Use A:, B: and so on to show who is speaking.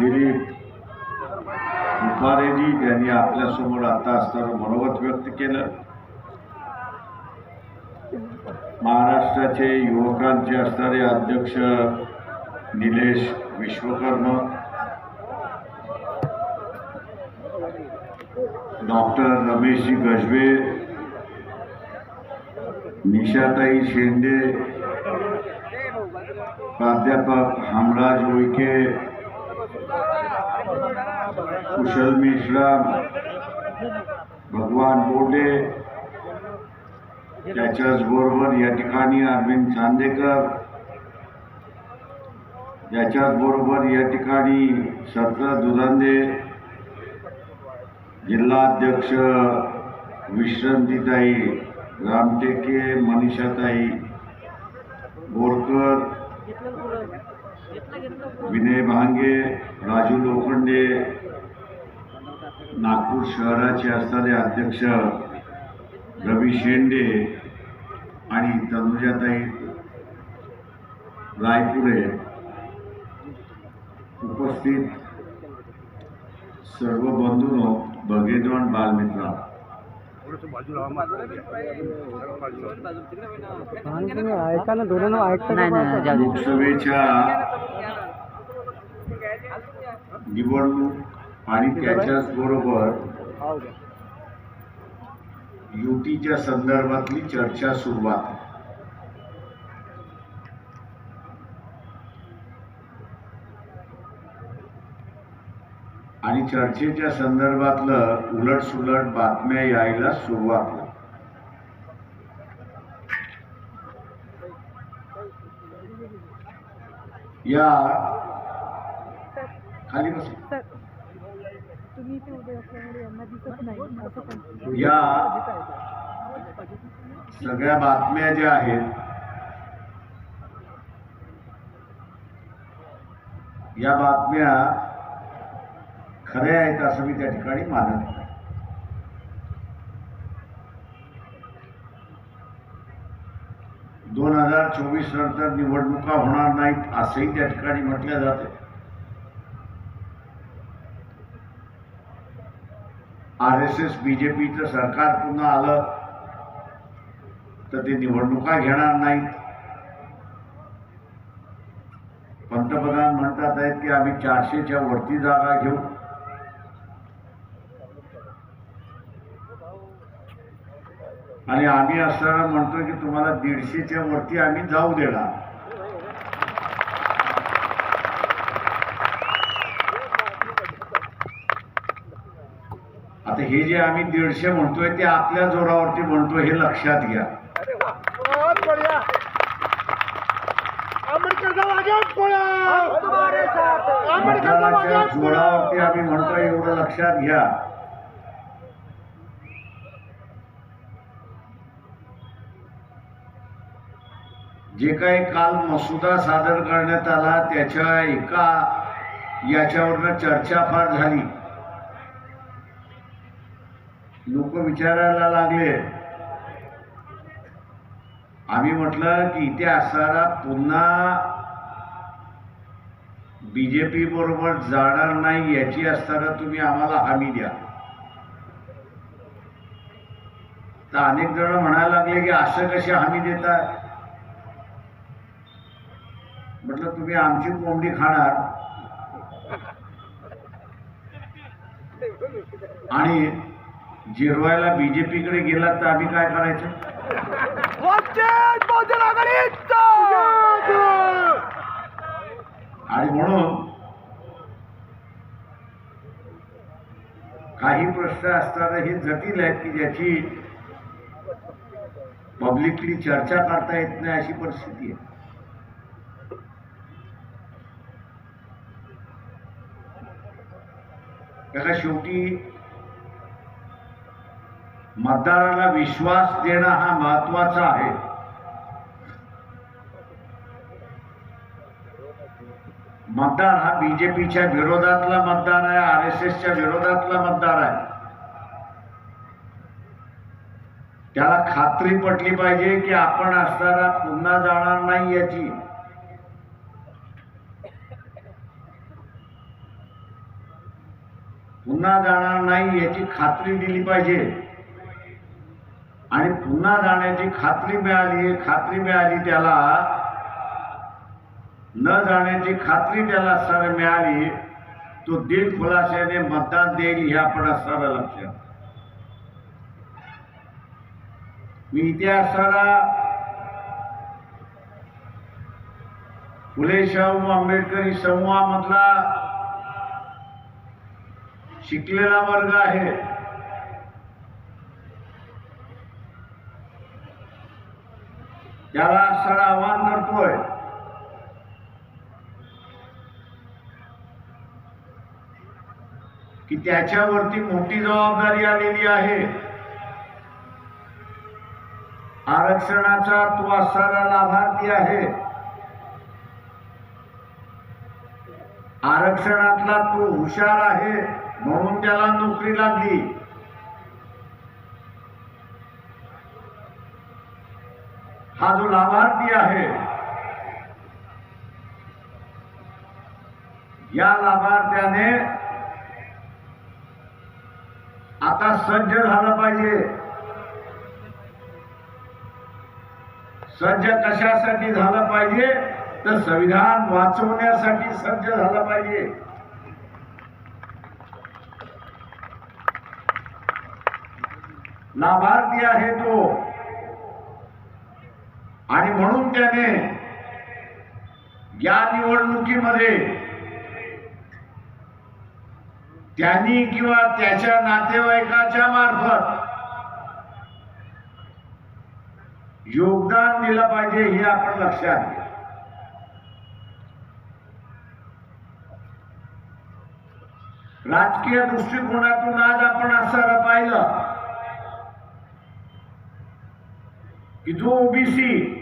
A: दिलीप दुपारेजी यांनी आपल्यासमोर आता असताना मनोगत व्यक्त केलं. महाराष्ट्राचे युवकांचे असणारे अध्यक्ष निलेश विश्वकर्मा डॉक्टर रमेशजी गजबे निशाताई शेंडे प्राध्यापक हमराज उईके कुशल मेश्राम भगवान बोडे त्याच्याच बरोबर या ठिकाणी अरविंद चांदेकर याच्याच बरोबर या ठिकाणी सत्र दुधांदे जिल्हाध्यक्ष विश्रांतीताई रामटेके मनीषाताई बोरकर विनय भांगे राजू लोखंडे नागपूर शहराचे असणारे अध्यक्ष रवी शेंडे आणि तनुजाताई रायपुरे उपस्थित सर्व बंधूनो भगेजवान बालमित्रा
B: ऐका ना दोन ऐकता
A: लोकसभेच्या निवडणूक आणि त्याच्याच बरोबर युतीच्या संदर्भातली चर्चा सुरुवात. आणि चर्चेच्या संदर्भातलं उलट सुलट बातम्या यायला सुरुवात. या. खाली बस. या. सगळ्या बातम्या ज्या आहेत या बातम्या खरे आहेत असं मी त्या ठिकाणी मानत नाही. दोन हजार चोवीस नंतर निवडणुका होणार नाहीत असंही त्या ठिकाणी म्हटलं जाते. R S S B J पीचं सरकार पुन्हा आलं तर ते निवडणुका घेणार नाहीत. पंतप्रधान म्हणतात आहेत की आम्ही चारशेच्या वरती जागा घेऊ. आणि आम्ही असताना म्हणतोय की तुम्हाला दीडशेच्या वरती आम्ही जाऊ देणार. आता हे जे आम्ही दीडशे म्हणतोय ते आपल्या जोरावरती म्हणतोय हे लक्षात घ्या. जोरावरती आम्ही म्हणतोय एवढं लक्षात घ्या. जे काही काल मसुदा सादर करण्यात आला त्याच्या एका याच्यावरनं चर्चा फार झाली. लोक विचारायला लागले. आम्ही म्हटलं की इथे असणारा पुन्हा बीजेपी बरोबर जाणार नाही याची असताना तुम्ही आम्हाला हमी द्या. तर अनेक जण म्हणायला लागले की असं कशी हमी देताय म्हटलं तुम्ही आमची कोंबडी खाणार. आणि जिरवायला बीजेपीकडे गेलात तर आम्ही काय करायचं? आणि म्हणून काही प्रश्न असताना हे जटिल आहेत की ज्याची पब्लिकली चर्चा करता येत नाही अशी परिस्थिती आहे. त्याला शेवटी मतदाराला विश्वास देणं हा महत्त्वाचा आहे. मतदार हा बीजेपीच्या विरोधातला मतदार आहे आर एस एसच्या विरोधातला मतदार आहे. त्याला खात्री पटली पाहिजे की आपण असणारा पुन्हा जाणार नाही याची. पुन्हा जाणार नाही याची खात्री दिली पाहिजे. आणि पुन्हा जाण्याची खात्री मिळाली खात्री मिळाली त्याला. न जाण्याची खात्री त्याला सर मिळाली तो दिल खुलाशाने मतदान देईल हे आपण सर लक्षात मी इतिहासाला फुले शाहू आंबेडकरी समूहामधला शिकलेला वर्ग आहे. त्याला सर आव्हान करतोय. की त्याच्यावरती मोठी जबाबदारी आलेली आहे. आरक्षणाचा तो असणारा लाभार्थी आहे. आरक्षणातला तो हुशार आहे. म्हणून त्याला नोकरी लागली. हा जो लाभार्थी आहे या लाभार्थ्याने आता सज्ज झालं पाहिजे. सज्ज कशासाठी झालं पाहिजे? तर संविधान वाचवण्यासाठी सज्ज झालं पाहिजे. लाभार्थी आहे तो. आणि म्हणून त्याने या निवडणुकीमध्ये त्यांनी किंवा त्याच्या नातेवाईकाच्या मार्फत योगदान दिलं पाहिजे हे आपण लक्षात घ्या. राजकीय दृष्टिकोनातून आज आपण असं पाहिलं की जो ओबीसी